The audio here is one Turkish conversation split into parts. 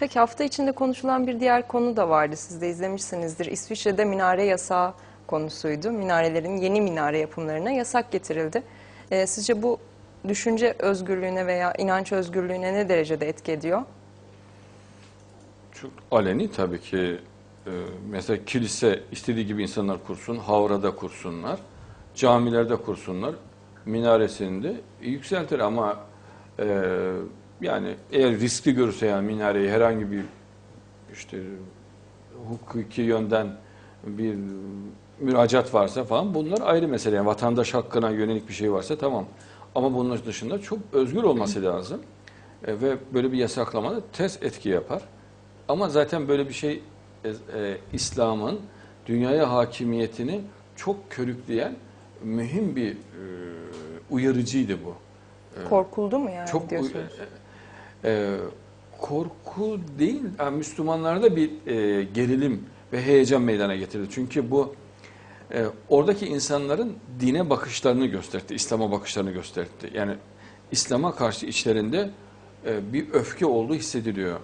Peki hafta içinde konuşulan bir diğer konu da vardı. Siz de izlemişsinizdir. İsviçre'de minare yasağı konusuydu. Minarelerin yeni minare yapımlarına yasak getirildi. Ee, sizce bu düşünce özgürlüğüne veya inanç özgürlüğüne ne derecede etki ediyor? Çok aleni tabii ki. Ee, mesela kilise istediği gibi insanlar kursun, havrada kursunlar, camilerde kursunlar, minaresini de yükseltir ama e, eğer riskli görürse yani minareyi herhangi bir işte hukuki yönden bir müracaat varsa falan bunlar ayrı mesele. Yani vatandaş hakkına yönelik bir şey varsa tamam. Ama bunun dışında çok özgür olması lazım. E, ve böyle bir yasaklama da ters etki yapar. Ama zaten böyle bir şey e, e, İslam'ın dünyaya hakimiyetini çok körükleyen mühim bir e, uyarıcıydı bu. Korkuldu mu yani Çok diyorsunuz? e, e, korku değil, yani Müslümanlarda bir e, gerilim ve heyecan meydana getirdi. Çünkü bu e, oradaki insanların dine bakışlarını gösterdi, İslam'a bakışlarını gösterdi. Yani İslam'a karşı içlerinde e, bir öfke olduğu hissediliyor.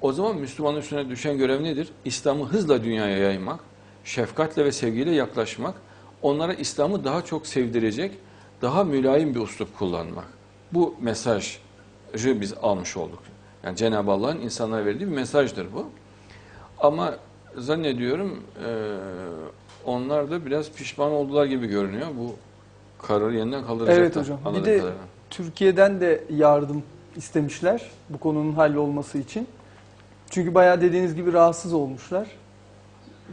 O zaman Müslümanın üstüne düşen görev nedir? İslam'ı hızla dünyaya yaymak, şefkatle ve sevgiyle yaklaşmak, onlara İslam'ı daha çok sevdirecek, daha mülayim bir uslup kullanmak. Bu mesajı biz almış olduk. Yani Cenab-ı Allah'ın insanlara verdiği bir mesajdır bu. Ama zannediyorum e, onlar da biraz pişman oldular gibi görünüyor. Bu kararı yeniden kaldıracaklar. Evet hocam. Bir de kadarıyla. Türkiye'den de yardım istemişler bu konunun hallolması için. Çünkü bayağı dediğiniz gibi rahatsız olmuşlar.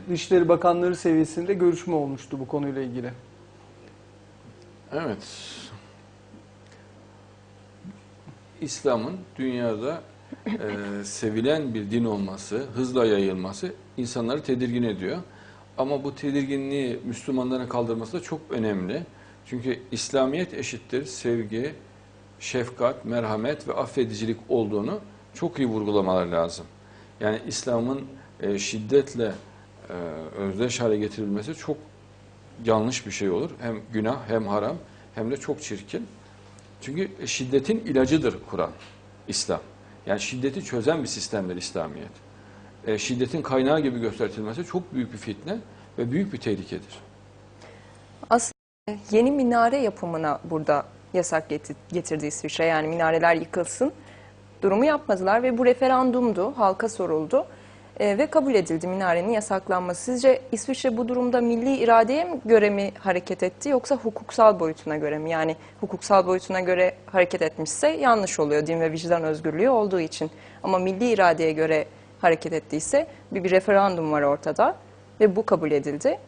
Dışişleri Bakanları seviyesinde görüşme olmuştu bu konuyla ilgili. Evet. İslam'ın dünyada e, sevilen bir din olması, hızla yayılması insanları tedirgin ediyor. Ama bu tedirginliği Müslümanların kaldırması da çok önemli. Çünkü İslamiyet eşittir sevgi, şefkat, merhamet ve affedicilik olduğunu çok iyi vurgulamalar lazım. Yani İslam'ın e, şiddetle e, özdeş hale getirilmesi çok yanlış bir şey olur. Hem günah hem haram hem de çok çirkin. Çünkü şiddetin ilacıdır Kur'an, İslam. Yani şiddeti çözen bir sistemdir İslamiyet. E, şiddetin kaynağı gibi göstertilmesi çok büyük bir fitne ve büyük bir tehlikedir. Aslında yeni minare yapımına burada yasak geti- getirdi İsviçre. Yani minareler yıkılsın durumu yapmadılar ve bu referandumdu, halka soruldu e, ve kabul edildi minarenin yasaklanması. Sizce İsviçre bu durumda milli iradeye göre mi hareket etti yoksa hukuksal boyutuna göre mi? Yani hukuksal boyutuna göre hareket etmişse yanlış oluyor din ve vicdan özgürlüğü olduğu için. Ama milli iradeye göre hareket ettiyse bir, bir referandum var ortada ve bu kabul edildi.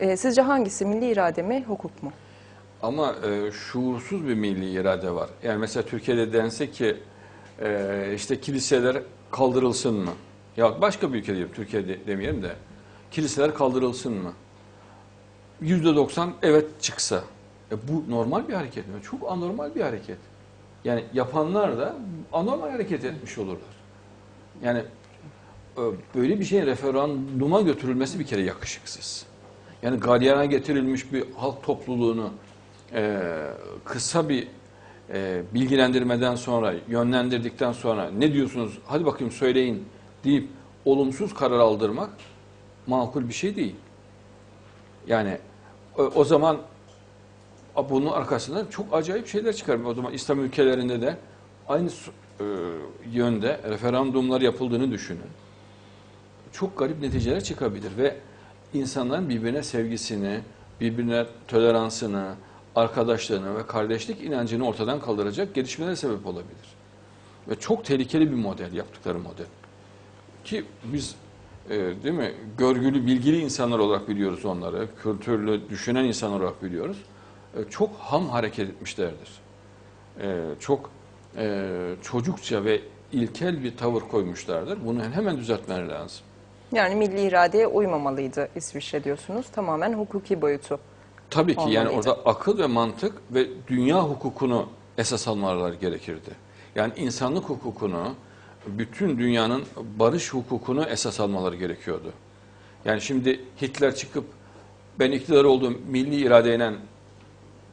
E, sizce hangisi milli irade mi, hukuk mu? Ama e, şuursuz bir milli irade var. Yani mesela Türkiye'de dense ki e, işte kiliseler kaldırılsın mı? Ya başka bir ülke diyelim, Türkiye'de demeyelim de. Kiliseler kaldırılsın mı? Yüzde doksan evet çıksa. E, bu normal bir hareket mi? Çok anormal bir hareket. Yani yapanlar da anormal hareket etmiş olurlar. Yani e, böyle bir şeyin referanduma götürülmesi bir kere yakışıksız. Yani galyana getirilmiş bir halk topluluğunu e, kısa bir e, bilgilendirmeden sonra, yönlendirdikten sonra ne diyorsunuz hadi bakayım söyleyin deyip olumsuz karar aldırmak makul bir şey değil. Yani o, o zaman bunun arkasından çok acayip şeyler çıkar. O zaman İslam ülkelerinde de aynı e, yönde referandumlar yapıldığını düşünün. Çok garip neticeler çıkabilir ve insanların birbirine sevgisini, birbirine toleransını, arkadaşlığını ve kardeşlik inancını ortadan kaldıracak gelişmelere sebep olabilir. Ve çok tehlikeli bir model yaptıkları model. Ki biz e, değil mi görgülü, bilgili insanlar olarak biliyoruz onları, kültürlü, düşünen insanlar olarak biliyoruz. E, çok ham hareket etmişlerdir. E, çok e, çocukça ve ilkel bir tavır koymuşlardır. Bunu hemen düzeltmeleri lazım. Yani milli iradeye uymamalıydı İsviçre diyorsunuz. Tamamen hukuki boyutu. Tabii ki yani Olmalıydı. orada akıl ve mantık ve dünya hukukunu esas almaları gerekirdi. Yani insanlık hukukunu, bütün dünyanın barış hukukunu esas almaları gerekiyordu. Yani şimdi Hitler çıkıp ben iktidar olduğum milli iradeyle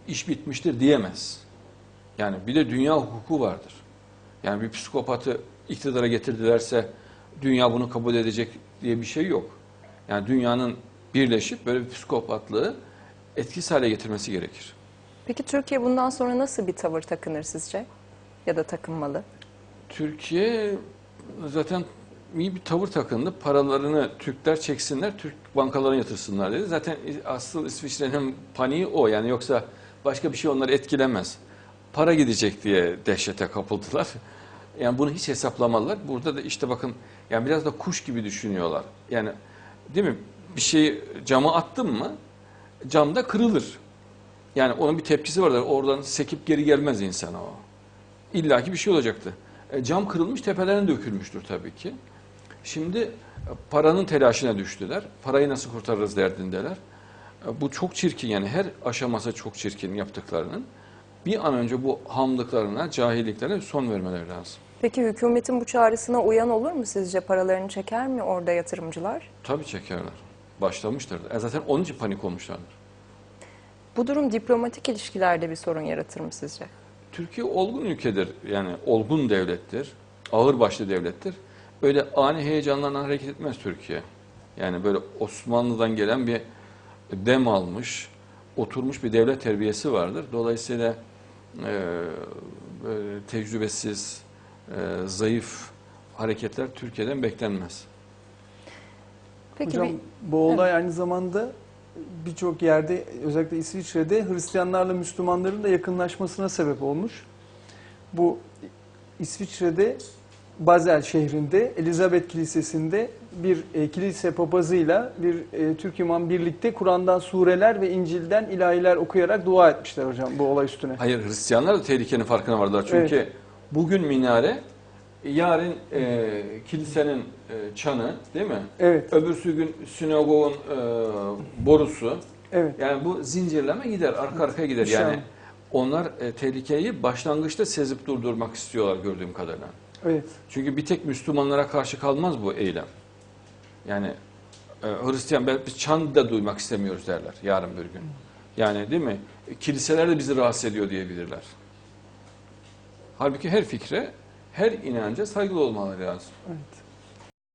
iş bitmiştir diyemez. Yani bir de dünya hukuku vardır. Yani bir psikopatı iktidara getirdilerse dünya bunu kabul edecek diye bir şey yok. Yani dünyanın birleşip böyle bir psikopatlığı etkisiz hale getirmesi gerekir. Peki Türkiye bundan sonra nasıl bir tavır takınır sizce? Ya da takınmalı? Türkiye zaten iyi bir tavır takındı. Paralarını Türkler çeksinler, Türk bankalarına yatırsınlar dedi. Zaten asıl İsviçre'nin paniği o. Yani yoksa başka bir şey onları etkilemez. Para gidecek diye dehşete kapıldılar. Yani bunu hiç hesaplamadılar. Burada da işte bakın yani biraz da kuş gibi düşünüyorlar. Yani değil mi? Bir şeyi cama attın mı camda kırılır. Yani onun bir tepkisi vardır. Oradan sekip geri gelmez insana o. İlla ki bir şey olacaktı. E, cam kırılmış, tepelerine dökülmüştür tabii ki. Şimdi e, paranın telaşına düştüler. Parayı nasıl kurtarırız derdindeler. E, bu çok çirkin yani her aşaması çok çirkin yaptıklarının. Bir an önce bu hamlıklarına, cahilliklerine son vermeleri lazım. Peki hükümetin bu çağrısına uyan olur mu sizce? Paralarını çeker mi orada yatırımcılar? Tabii çekerler. Başlamıştır. E, zaten onun için panik olmuşlardır. Bu durum diplomatik ilişkilerde bir sorun yaratır mı sizce? Türkiye olgun ülkedir. Yani olgun devlettir. Ağırbaşlı devlettir. Öyle ani heyecanlarla hareket etmez Türkiye. Yani böyle Osmanlı'dan gelen bir dem almış, oturmuş bir devlet terbiyesi vardır. Dolayısıyla e, böyle tecrübesiz, e, zayıf hareketler Türkiye'den beklenmez. Peki Hocam bir- bu olay aynı zamanda birçok yerde özellikle İsviçre'de Hristiyanlarla Müslümanların da yakınlaşmasına sebep olmuş. Bu İsviçre'de Basel şehrinde Elizabeth Kilisesi'nde bir e, kilise papazıyla bir e, Türk imam birlikte Kur'an'dan sureler ve İncil'den ilahiler okuyarak dua etmişler hocam bu olay üstüne. Hayır Hristiyanlar da tehlikenin farkına vardılar. Çünkü bugün minare, yarın e, kilisenin e, çanı değil mi? Evet, Öbürsü gün sinagogun e, borusu. evet. Yani bu zincirleme gider, arka arkaya gider. İnşallah. Yani onlar e, tehlikeyi başlangıçta sezip durdurmak istiyorlar gördüğüm kadarıyla. Evet. Çünkü bir tek Müslümanlara karşı kalmaz bu eylem. Yani e, Hristiyan "Ben- biz çan da duymak istemiyoruz derler yarın bir gün. Yani değil mi? E, Kiliseler de bizi rahatsız ediyor diyebilirler. Halbuki her fikre, her inanca saygılı olmaları lazım. Evet.